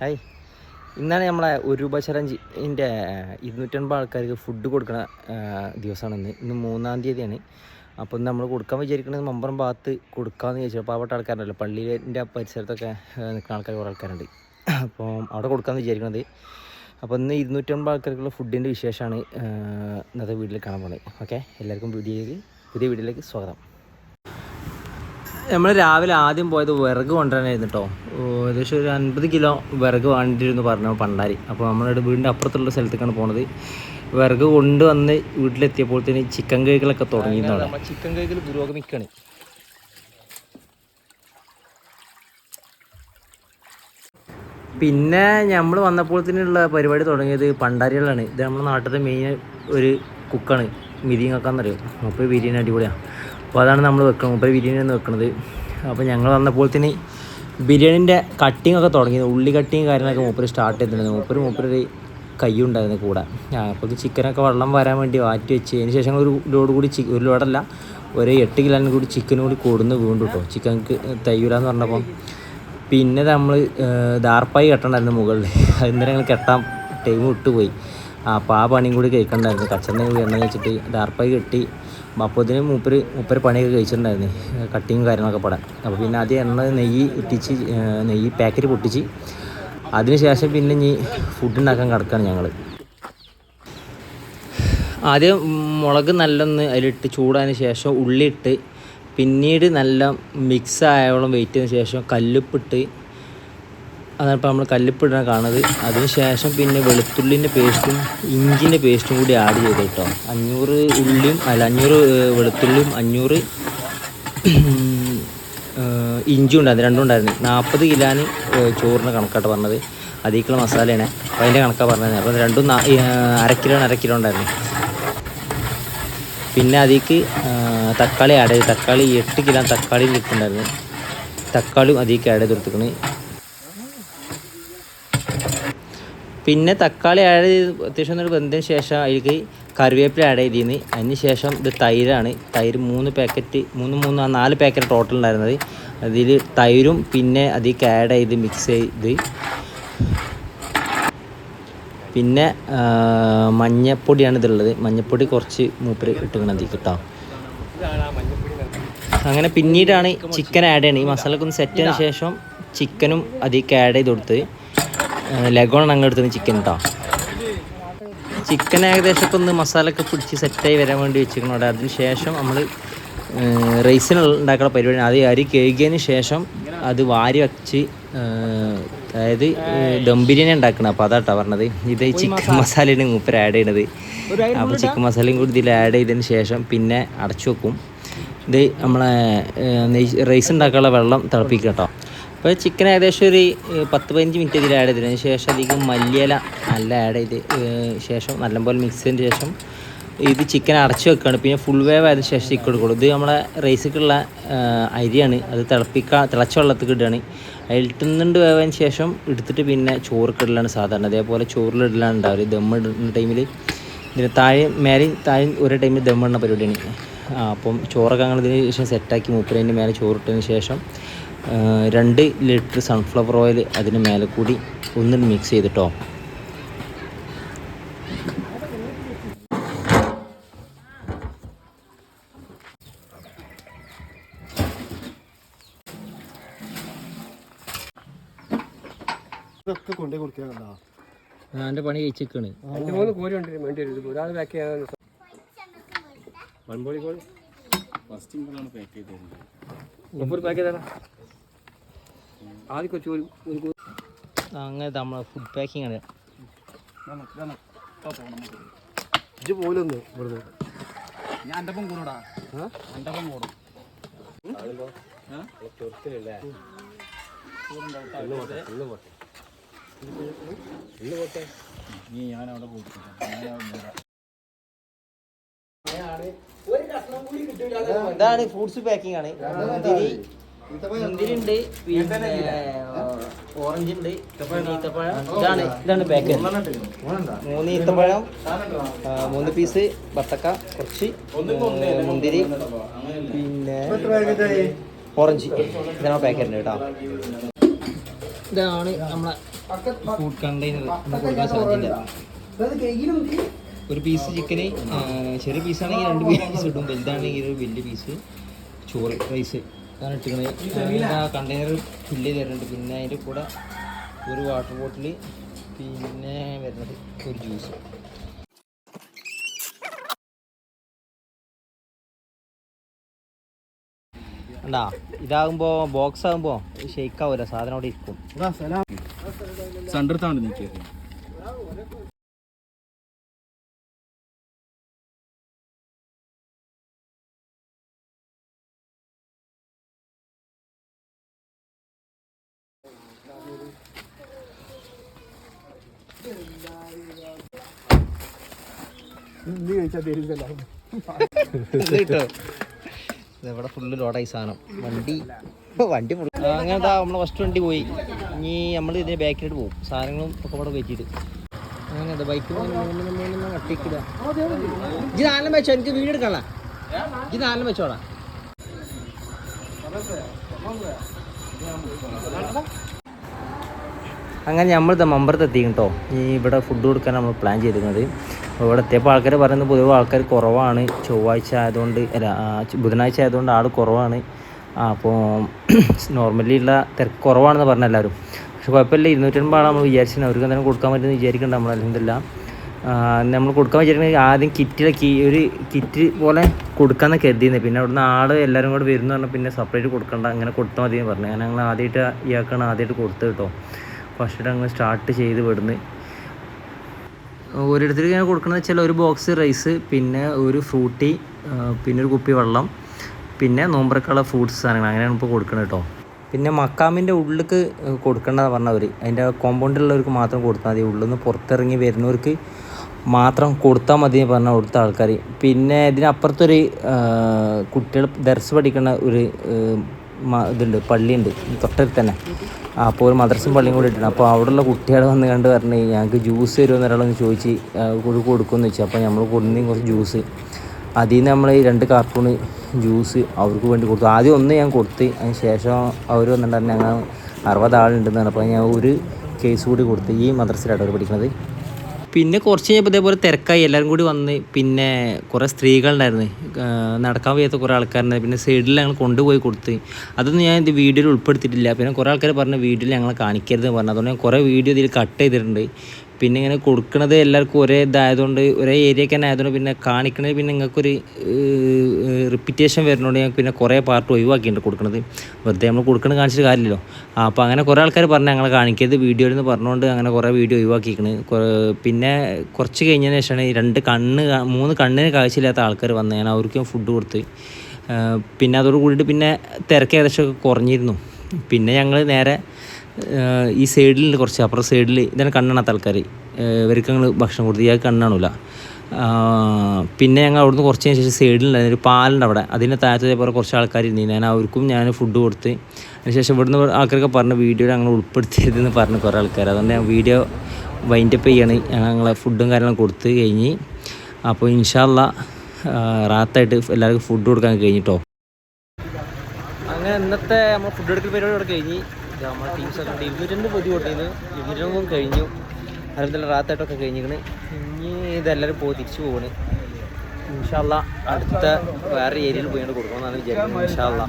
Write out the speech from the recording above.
Hi. ഇന്നാണ് നമ്മളെ ഒരു രൂപ ചലഞ്ചിന്റെ ഇരുന്നൂറ്റൻപത് ആൾക്കാർക്ക് ഫുഡ് കൊടുക്കുന്ന ദിവസമാണ് ഇന്ന്. ഇന്ന് മൂന്നാം തീയതിയാണ്. അപ്പോൾ നമ്മൾ കൊടുക്കാൻ വിചാരിക്കുന്നത് മമ്പറം ഭാഗത്ത് കൊടുക്കാമെന്ന് ചോദിച്ചു അവിടെ ആൾക്കാരുണ്ടല്ലോ പള്ളിന്റെ പരിസരത്തൊക്കെ നിൽക്കുന്ന ആൾക്കാർ കുറേ ആൾക്കാരുണ്ട്. അപ്പോൾ അവിടെ കൊടുക്കാമെന്ന് വിചാരിക്കുന്നത് അപ്പോൾ ഇന്ന് ഇരുന്നൂറ്റൻപത് ആൾക്കാർക്കുള്ള ഫുഡിന്റെ വിശേഷമാണ് ഇന്നത്തെ വീട്ടിൽ കാണാൻ പോകുന്നത് ഓക്കെ? എല്ലാവർക്കും വീഡിയോയിലേക്ക് പുതിയ വീഡിയോയിലേക്ക് സ്വാഗതം. നമ്മൾ രാവിലെ ആദ്യം പോയത് വിറക് കൊണ്ടുവരാനായിരുന്നു കേട്ടോ ഏകദേശം ഒരു അൻപത് കിലോ വിറക് വേണ്ടിയിരുന്നു പറഞ്ഞു പണ്ടാരി. അപ്പോൾ നമ്മളുടെ വീടിന്റെ അപ്പുറത്തുള്ള സ്ഥലത്തേക്കാണ് പോണത്. വിറക് കൊണ്ടുവന്ന് വീട്ടിലെത്തിയപ്പോൾ തന്നെ ചിക്കൻ കൈകളൊക്കെ തുടങ്ങി ചിക്കൻ കൈകൾ പുരോഗമിക്കാണ് പിന്നെ നമ്മൾ വന്നപ്പോൾ തന്നെയുള്ള പരിപാടി തുടങ്ങിയത് പണ്ടാരികളാണ്. ഇത് നമ്മുടെ നാട്ടിലത്തെ മെയിൻ ഒരു കുക്കാണ്. മിരിയും കക്കാന്നറിയും അപ്പോൾ ബിരിയാണി അടിപൊളിയാണ് അപ്പോൾ അതാണ് നമ്മൾ വെക്കുന്നത് മുപ്പേ ബിരിയാണിയാണ് വെക്കുന്നത് അപ്പോൾ ഞങ്ങൾ വന്നപ്പോഴത്തേന് ബിരിയാണിന്റെ കട്ടിംഗ് ഒക്കെ തുടങ്ങി ഉള്ളി കട്ടിങ് കാര്യങ്ങളൊക്കെ മൂപ്പര് സ്റ്റാർട്ട് ചെയ്തിട്ടുണ്ട്. മൂപ്പര് മൂപ്പര് കൈയുണ്ടായിരുന്നു കൂടെ. അപ്പോൾ ചിക്കനൊക്കെ വെള്ളം വരാൻ വേണ്ടി മാറ്റി വെച്ച് അതിന് ശേഷം ഒരു ലോഡ് കൂടി ചി ഒരു ലോഡല്ല ഒരു എട്ട് കിലോനും കൂടി ചിക്കനും കൂടി കൊടുന്ന് വീണ്ടും കേട്ടോ ചിക്കൻക്ക് തയ്യൂരാന്ന് പറഞ്ഞപ്പം. പിന്നെ നമ്മൾ ദാർപ്പായി കെട്ടണ്ടായിരുന്നു മുകളിൽ അത് ഇന്നലെ ഞങ്ങൾ കെട്ടാൻ ടൈം വിട്ടുപോയി അപ്പോൾ ആ പണിയും കൂടി കഴിക്കണ്ടായിരുന്നു. കച്ചറിനെ എണ്ണ വെച്ചിട്ട് ദാർപ്പായി കെട്ടി അപ്പോൾ ഇതിന് മൂപ്പര് മൂപ്പര് പണിയൊക്കെ കഴിച്ചിട്ടുണ്ടായിരുന്നു. കട്ടിങ് കാര്യങ്ങളൊക്കെ പടാൻ. അപ്പോൾ പിന്നെ ആദ്യം എണ്ണ നെയ്യ് ഇട്ടിച്ച് നെയ്യ് പാക്കറ്റ് പൊട്ടിച്ച് അതിനുശേഷം പിന്നെ ഇനി ഫുഡ് ഉണ്ടാക്കാൻ കിടക്കുകയാണ് ഞങ്ങൾ ആദ്യം മുളക് നല്ലൊന്ന് അതിലിട്ട് ചൂടായതിന് ശേഷം ഉള്ളിയിട്ട് പിന്നീട് നല്ല മിക്സ് ആയോളം വെയിറ്റ് ചെയ്തതിന് ശേഷം കല്ലുപ്പിട്ട് അതാണ് ഇപ്പോൾ നമ്മൾ കല്ലിപ്പിടാൻ കാണുന്നത്. അതിനുശേഷം പിന്നെ വെളുത്തുള്ളിന്റെ പേസ്റ്റും ഇഞ്ചിന്റെ പേസ്റ്റും കൂടി ആഡ് ചെയ്ത് കേട്ടോ. അഞ്ഞൂറ് ഉള്ളിയും അല്ല അഞ്ഞൂറ് വെളുത്തുള്ളിയും അഞ്ഞൂറ് ഇഞ്ചും ഉണ്ടായിരുന്നു. രണ്ടും ഉണ്ടായിരുന്നു. നാൽപ്പത് കിലോന് ചോറിന് കണക്കാട്ട് പറഞ്ഞത്. അതിലേക്കുള്ള മസാലയാണ്. അപ്പോൾ അതിന്റെ കണക്കാണ് പറഞ്ഞത്. അപ്പോൾ രണ്ടും അരക്കിലോ അരക്കിലോ അര കിലോ അര കിലോ ഉണ്ടായിരുന്നു. പിന്നെ അതിലേക്ക് തക്കാളി ആഡ് ചെയ്ത്. തക്കാളി എട്ട് കിലോ തക്കാളി ഇട്ടുണ്ടായിരുന്നു തക്കാളിയും അതിലേക്ക് ആഡ് ചെയ്ത് കൊടുത്തിരിക്കണ്. പിന്നെ തക്കാളി ആഡ് ചെയ്ത് അത്യാവശ്യം ഒരു വെന്തതിന് ശേഷം അതിലേക്ക് കറിവേപ്പില ആഡ് ചെയ്തിരുന്നു അതിന് ശേഷം ഇത് തൈരാണ്. തൈര് മൂന്ന് പാക്കറ്റ് മൂന്ന് മൂന്ന് ആ നാല് പാക്കറ്റ് ടോട്ടൽ ഉണ്ടായിരുന്നത്. അതിൽ തൈരും പിന്നെ അതിലേക്ക് ആഡ് ചെയ്ത് മിക്സ് ചെയ്ത്. പിന്നെ മഞ്ഞപ്പൊടിയാണ് ഇതുള്ളത് മഞ്ഞപ്പൊടി കുറച്ച് മൂപ്പര് അതിൽ കേട്ടോ അങ്ങനെ പിന്നീടാണ് ചിക്കൻ ആഡ് ചെയ്യണത്. ഈ മസാലക്കൊന്ന് ഒന്ന് സെറ്റ് ചെയ്തതിന് ശേഷം ചിക്കനും അതിലേക്ക് ആഡ് ചെയ്ത് കൊടുത്ത്. ലഗോൺ അങ്ങ് എടുത്തത് ചിക്കൻ കേട്ടോ ചിക്കൻ ഏകദേശം ഇപ്പം ഒന്ന് മസാലയൊക്കെ പിടിച്ച് സെറ്റായി വരാൻ വേണ്ടി വെച്ചിരിക്കണം അവിടെ അതിന് ശേഷം നമ്മൾ റൈസിന് ഉണ്ടാക്കുന്ന പരിപാടി അത് അരി കഴുകിയതിന് ശേഷം അത് വാരി വച്ച് അതായത് ദം ബിരിയാണി ഉണ്ടാക്കണം. അപ്പോൾ അതാട്ടോ പറഞ്ഞത്. ഇത് ചിക്കൻ മസാലയാണ് മൂപ്പർ ആഡ് ചെയ്യണത്. അപ്പോൾ ചിക്കൻ മസാലയും കൂടി ഇതിൽ ആഡ് ചെയ്തതിന് ശേഷം പിന്നെ അടച്ചു വെക്കും. ഇത് നമ്മളെ റൈസ് ഉണ്ടാക്കാനുള്ള വെള്ളം തിളപ്പിക്കട്ടോ കേട്ടോ അപ്പോൾ ചിക്കൻ ഏകദേശം ഒരു പത്ത് പതിനഞ്ച് മിനിറ്റ് ഇതിൽ ആഡ് ചെയ്തതിന് ശേഷം അധികം മല്ലിയില നല്ല ആഡ് ചെയ്ത് ശേഷം നല്ലപോലെ മിക്സ് ചെയ്തതിന് ശേഷം ഇത് ചിക്കൻ അടച്ച് വെക്കുകയാണ് പിന്നെ ഫുൾ വേവ് ആയതിനു ശേഷം ചിക്കൻ എടുക്കുള്ളൂ. ഇത് നമ്മളെ റൈസിക്കുള്ള അരിയാണ്. അത് തിളപ്പിക്കാൻ തിളച്ച വെള്ളത്തിൽ ഇടുകയാണ് അതിലിട്ടുന്നുണ്ട് വേവതിന് ശേഷം എടുത്തിട്ട് പിന്നെ ചോറൊക്കെ ഇടലാണ് സാധാരണ. അതേപോലെ ചോറിലിടലാണ് ഉണ്ടാവില്ല ദമ്മിടുന്ന ടൈമിൽ ഇതിന് താഴെ മേലെയും താഴെ ഒരേ ടൈമിൽ ദമ്മിടുന്ന പരിപാടിയാണ്. അപ്പം ചോറൊക്കെ ഞങ്ങൾ ഇതിന് ശേഷം സെറ്റാക്കി മൂപ്പരതിന്റെ മേലെ ചോറിട്ടതിന് ശേഷം രണ്ട് ലിറ്റർ സൺഫ്ലവർ ഓയിൽ അതിന് മേലെ കൂടി ഒന്ന് മിക്സ് ചെയ്തിട്ടോ. ഇതൊക്കെ കൊണ്ടേ എന്റെ പണി കഴിച്ചേക്കാണ് മൂന്ന് കോരി വേണ്ടി വരും. ഒരാൾ പാക്ക് ചെയ്യാൻ മൺപോളി കോഴി മുപ്പത് പാക്ക് ചെയ്താ ആദ്യം കൊച്ചു ഒരു ഒരു അങ്ങനെ നമ്മളെ ഫുഡ് പാക്കിംഗ് ആണ്. ഇജ്ജ് പോലൊന്ന് ഇവിടുന്ന്. ഇതാണ് ഫ്രൂട്ട്സ് പാക്കിംഗ് ആണ്. മുന്തിരി മുന്തിരി ഉണ്ട് പിന്നെ ഓറഞ്ച് ഉണ്ട് ഈത്തപ്പഴം. ഇതാണ് ഇതാണ് പാക്ക് മൂന്ന് ഈത്തപ്പഴം മൂന്ന് പീസ് ബത്തക്ക കുറച്ച് മുന്തിരി പിന്നെ ഓറഞ്ച്. ഇതാണ് പാക്കറ്റ് കേട്ടോ. ഇതാണ് നമ്മളെ ഫുഡ് കണ്ടെയ്നർ കൊടുക്കാൻ സാധ്യത ഒരു പീസ് ചിക്കന് ചെറിയ പീസാണെങ്കിൽ രണ്ട് പീസ് ഇടും വലുതാണെങ്കിൽ ഒരു വലിയ പീസ് ചോറ് റൈസ് അതാണ് ഇട്ടിരിക്കണത് ആ കണ്ടെയ്നർ ഫില്ല് ചെയ്ത് തരുന്നുണ്ട് പിന്നെ അതിന്റെ കൂടെ ഒരു വാട്ടർ ബോട്ടിൽ പിന്നെ വരുന്നത് ഒരു ജ്യൂസ് ഉണ്ടാ ഇതാകുമ്പോൾ ബോക്സ് ആകുമ്പോൾ ഷെയ്ക്ക് ആവൂല. സാധനം അവിടെ ഇരിക്കും. സണ്ടെടുത്താണ് നിൽക്കിയത് കേട്ടോ ഇവിടെ ഫുള്ള് ലോഡായി സാധനം. വണ്ടി വണ്ടി അങ്ങനത്തെ നമ്മളെ ഫസ്റ്റ് വണ്ടി പോയി. ഇനി നമ്മൾ ഇതിന് ബാക്കിലോട്ട് പോകും സാധനങ്ങളും ഒക്കെ ഇവിടെ കയറ്റിയിട്ട്. അങ്ങനെ ബൈക്ക് വട്ടിക്കില്ല ഇത് വെച്ചോ എനിക്ക് വീട് എടുക്കാനുള്ള ഇത് നാലെണ്ണം വെച്ചോടാ. അങ്ങനെ നമ്മൾ മമ്പറത്ത് എത്തിക്കും കേട്ടോ ഈ ഇവിടെ ഫുഡ് കൊടുക്കാൻ നമ്മൾ പ്ലാൻ ചെയ്തിരുന്നത് ഇവിടെ എത്തിയപ്പോൾ ആൾക്കാർ പറയുന്നത് പൊതുവെ ആൾക്കാർ കുറവാണ്. ചൊവ്വാഴ്ച ആയതുകൊണ്ട് അല്ല ബുധനാഴ്ച ആയതുകൊണ്ട് ആൾ കുറവാണ്. അപ്പോൾ നോർമലി ഉള്ള തിരക്ക് കുറവാണെന്ന് പറഞ്ഞ എല്ലാവരും. പക്ഷെ കുഴപ്പമില്ല ഇരുന്നൂറ്റൻപത് ആളെ നമ്മൾ വിചാരിച്ചത് അവർക്ക് എന്തെങ്കിലും കൊടുക്കാൻ പറ്റുമെന്ന് വിചാരിക്കേണ്ട നമ്മൾ അല്ലെന്നില്ല നമ്മൾ കൊടുക്കാൻ വിചാരിക്കുന്നത് ആദ്യം കിറ്റിലൊക്കെ ഒരു കിറ്റ് പോലെ കൊടുക്കാമെന്ന് കരുതിയിരുന്നത് പിന്നെ അവിടുന്ന് ആൾ എല്ലാവരും കൂടെ വരുന്നു പറഞ്ഞാൽ പിന്നെ സെപ്പറേറ്റ് കൊടുക്കണ്ട അങ്ങനെ കൊടുത്താൽ മതി എന്ന് പറഞ്ഞു. അങ്ങനെ ഞങ്ങൾ ആദ്യമായിട്ട് ഇയാൾക്കാണ് ആദ്യമായിട്ട് കൊടുത്തത് കേട്ടോ. ഫസ്റ്റ് അങ്ങ് സ്റ്റാർട്ട് ചെയ്ത് വിടുന്നു ഓരോരുത്തർക്ക് ഞാൻ കൊടുക്കുന്നത് വെച്ചാൽ ഒരു ബോക്സ് റൈസ് പിന്നെ ഒരു ഫ്രൂട്ടി പിന്നെ ഒരു കുപ്പി വെള്ളം പിന്നെ നോമ്പറക്കുള്ള ഫ്രൂട്ട്സ് സാധനങ്ങൾ. അങ്ങനെയാണ് ഇപ്പോൾ കൊടുക്കുന്നത് കേട്ടോ പിന്നെ മക്കാമിന്റെ ഉള്ളിലേക്ക് കൊടുക്കേണ്ടതെന്ന് പറഞ്ഞവർ അതിന്റെ കോമ്പൗണ്ടിലുള്ളവർക്ക് മാത്രം കൊടുത്താൽ മതി. ഉള്ളിൽ നിന്ന് പുറത്തിറങ്ങി വരുന്നവർക്ക് മാത്രം കൊടുത്താൽ മതി പറഞ്ഞ കൊടുത്ത ആൾക്കാർ പിന്നെ ഇതിനപ്പുറത്തൊരു കുട്ടികൾ ദർസ് പഠിക്കുന്ന ഒരു ഇതുണ്ട് പള്ളിയുണ്ട്. തൊട്ടടുത്ത് തന്നെ. അപ്പോൾ ഒരു മദ്രസും പള്ളിയും കൂടി ഇട്ടുണ്ട് അപ്പോൾ അവിടെയുള്ള കുട്ടികൾ വന്ന് കണ്ട് പറഞ്ഞ് ഞങ്ങൾക്ക് ജ്യൂസ് തരുമെന്ന് ഒരാളൊന്ന് ചോദിച്ച് കൊടു കൊടുക്കുമെന്ന് വെച്ചു. അപ്പോൾ നമ്മൾ കൊടുന്നേയും കുറച്ച് ജ്യൂസ് അതിൽ നിന്ന് നമ്മൾ ഈ രണ്ട് കാർട്ടൂണ് ജ്യൂസ് അവർക്ക് വേണ്ടി കൊടുത്തു. ആദ്യം ഒന്ന് ഞാൻ കൊടുത്ത് അതിന് ശേഷം അവർ വന്നിട്ടുണ്ടായിരുന്നു ഞങ്ങൾ അറുപത് ആളുണ്ടെന്ന് പറഞ്ഞപ്പോൾ ഞാൻ ഒരു കേസ് കൂടി കൊടുത്ത് ഈ മദ്രസയിലാണ് അവർ പഠിക്കുന്നത്. പിന്നെ കുറച്ച് കഴിഞ്ഞപ്പോൾ ഇതേപോലെ തിരക്കായി. എല്ലാവരും കൂടി വന്ന് പിന്നെ കുറേ സ്ത്രീകളുണ്ടായിരുന്നു നടക്കാൻ വയ്യാത്ത കുറേ ആൾക്കാരുണ്ടായിരുന്നു. പിന്നെ സൈഡിൽ ഞങ്ങൾ കൊണ്ടുപോയി കൊടുത്ത്. അതൊന്നും ഞാൻ ഇത് വീഡിയോയിൽ ഉൾപ്പെടുത്തിയിട്ടില്ല. പിന്നെ കുറേ ആൾക്കാർ പറഞ്ഞ വീഡിയോയിൽ ഞങ്ങളെ കാണിക്കരുതെന്ന് പറഞ്ഞു. അതുകൊണ്ട് ഞാൻ കുറേ വീഡിയോ ഇതിൽ കട്ട് ചെയ്തിട്ടുണ്ട്. പിന്നെ ഇങ്ങനെ കൊടുക്കുന്നത് എല്ലാവർക്കും ഒരേ ഇതായതുകൊണ്ട് ഒരേ ഏരിയക്ക് തന്നെ ആയതുകൊണ്ട് പിന്നെ കാണിക്കണത് പിന്നെ നിങ്ങൾക്കൊരു റിപ്പീറ്റേഷൻ വരുന്നതുകൊണ്ട് ഞങ്ങൾക്ക് പിന്നെ കുറേ പാർട്ട് ഒഴിവാക്കിയിട്ടുണ്ട് കൊടുക്കുന്നത് വെറുതെ നമ്മൾ കൊടുക്കണത് കാണിച്ചിട്ട് കാര്യമില്ലല്ലോ. അപ്പോൾ അങ്ങനെ കുറേ ആൾക്കാർ പറഞ്ഞു ഞങ്ങളെ കാണിക്കരുത് വീഡിയോയിൽ നിന്ന് പറഞ്ഞുകൊണ്ട് അങ്ങനെ കുറേ വീഡിയോ ഒഴിവാക്കിയിരിക്കണ് പിന്നെ കുറച്ച് കഴിഞ്ഞതിന് ശേഷമാണ് ഈ രണ്ട് കണ്ണ് മൂന്ന് കണ്ണിന് കാഴ്ചയില്ലാത്ത ആൾക്കാർ വന്ന് ഞാൻ അവർക്കും ഫുഡ് കൊടുത്ത്. പിന്നെ അതോട് കൂടിയിട്ട് പിന്നെ തിരക്ക് കുറഞ്ഞിരുന്നു. പിന്നെ ഞങ്ങൾ നേരെ ഈ സൈഡിലുണ്ട് കുറച്ച് അപ്പുറം സൈഡിൽ ഇതാണ് കണ്ണാണാത്ത ആൾക്കാർ ഇവർക്ക് ഞങ്ങൾ ഭക്ഷണം കൊടുത്തു. ഇയാൾക്ക് കണ്ണാണില്ല. പിന്നെ ഞങ്ങൾ അവിടുന്ന് കുറച്ച് ശേഷം സൈഡിലുണ്ടായിരുന്നു ഒരു പാലുണ്ട് അവിടെ. അതിന്റെ താഴത്തെ കുറച്ച് ആൾക്കാർ ഇരുന്നു ഞാൻ അവർക്കും ഞാൻ ഫുഡ് കൊടുത്ത്. അതിനുശേഷം ഇവിടുന്ന് ആൾക്കാരൊക്കെ പറഞ്ഞ വീഡിയോയിൽ ഞങ്ങൾ ഉൾപ്പെടുത്തരുതെന്ന് പറഞ്ഞു കുറേ ആൾക്കാർ അതുകൊണ്ട് ഞാൻ വീഡിയോ വൈൻഡപ്പ് ചെയ്യാണ്. ഞങ്ങളെ ഫുഡും കാര്യങ്ങളും കൊടുത്ത് കഴിഞ്ഞ്. അപ്പോൾ ഇൻഷാല്ല റാത്തായിട്ട് എല്ലാവർക്കും ഫുഡ് കൊടുക്കാൻ കഴിഞ്ഞിട്ടോ അങ്ങനെ ഇന്നത്തെ നമ്മൾ ഫുഡ് എടുക്കൽ പരിപാടി ഇവിടെ കഴിഞ്ഞ്. ഇത് നമ്മുടെ ടീംസൊക്കെ ഉണ്ട് ഇരുന്നൂറ്റമ്പത് പൊതി ഇരുന്നൂറ്റമ്പതും കഴിഞ്ഞു. അതുപോലെ റാത്തായിട്ടൊക്കെ കഴിഞ്ഞിരിക്കണ് ഇനി ഇതെല്ലാവരും പോയി തിരിച്ചു പോകണ് ഇൻഷാല്ല അടുത്ത വേറെ ഏരിയയിൽ പോയി കൊടുക്കണം എന്നാണ് വിചാരിക്കുന്നത്. ഇൻഷാല്ല